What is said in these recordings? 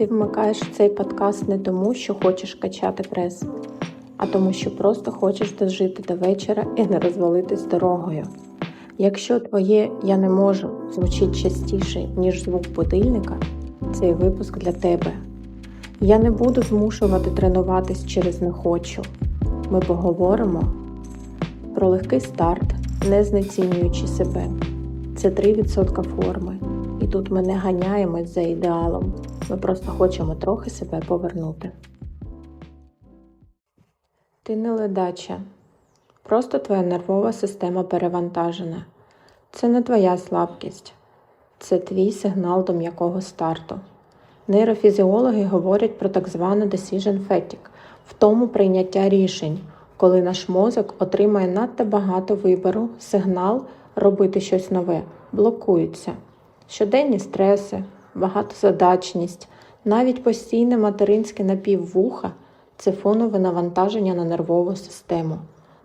Ти вмикаєш цей подкаст не тому, що хочеш качати прес, а тому, що просто хочеш дожити до вечора і не розвалитись дорогою. Якщо твоє я не можу звучить частіше, ніж звук будильника, цей випуск для тебе. Я не буду змушувати тренуватись через не хочу. Ми поговоримо про легкий старт, не знецінюючи себе. Це 3% форми. І тут ми не ганяємось за ідеалом. Ми просто хочемо трохи себе повернути. Ти не ледача. Просто твоя нервова система перевантажена. Це не твоя слабкість, це твій сигнал до м'якого старту. Нейрофізіологи говорять про так звану decision fatigue, в тому прийняття рішень, коли наш мозок отримає надто багато вибору, сигнал робити щось нове, блокується. Щоденні стреси, багатозадачність, навіть постійне материнське напіввуха це фонове навантаження на нервову систему.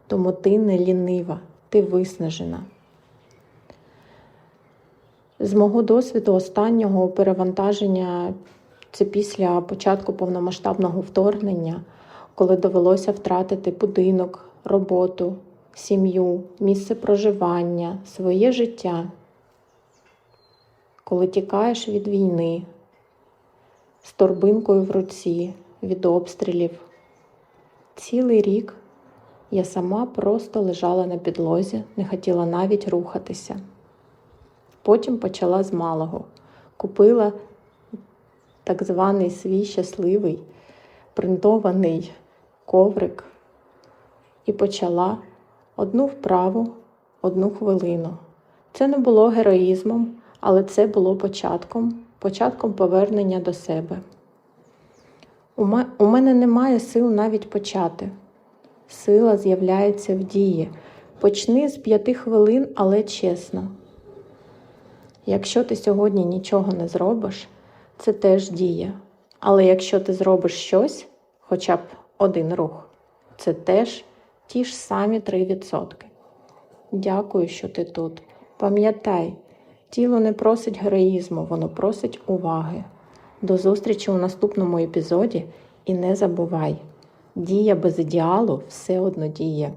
Тому ти не лінива, ти виснажена. З мого досвіду останнього перевантаження це після початку повномасштабного вторгнення, коли довелося втратити будинок, роботу, сім'ю, місце проживання, своє життя. Коли тікаєш від війни з торбинкою в руці, від обстрілів. Цілий рік я сама просто лежала на підлозі, не хотіла навіть рухатися. Потім почала з малого. Купила так званий свій щасливий принтований коврик і почала одну вправу, одну хвилину. Це не було героїзмом, але це було початком, початком повернення до себе. У мене немає сил навіть почати. Сила з'являється в дії. Почни з п'яти хвилин, але чесно. Якщо ти сьогодні нічого не зробиш, це теж дія. Але якщо ти зробиш щось, хоча б один рух, це теж ті ж самі 3%. Дякую, що ти тут. Пам'ятай, тіло не просить героїзму, воно просить уваги. До зустрічі у наступному епізоді і не забувай, дія без ідеалу все одно діє.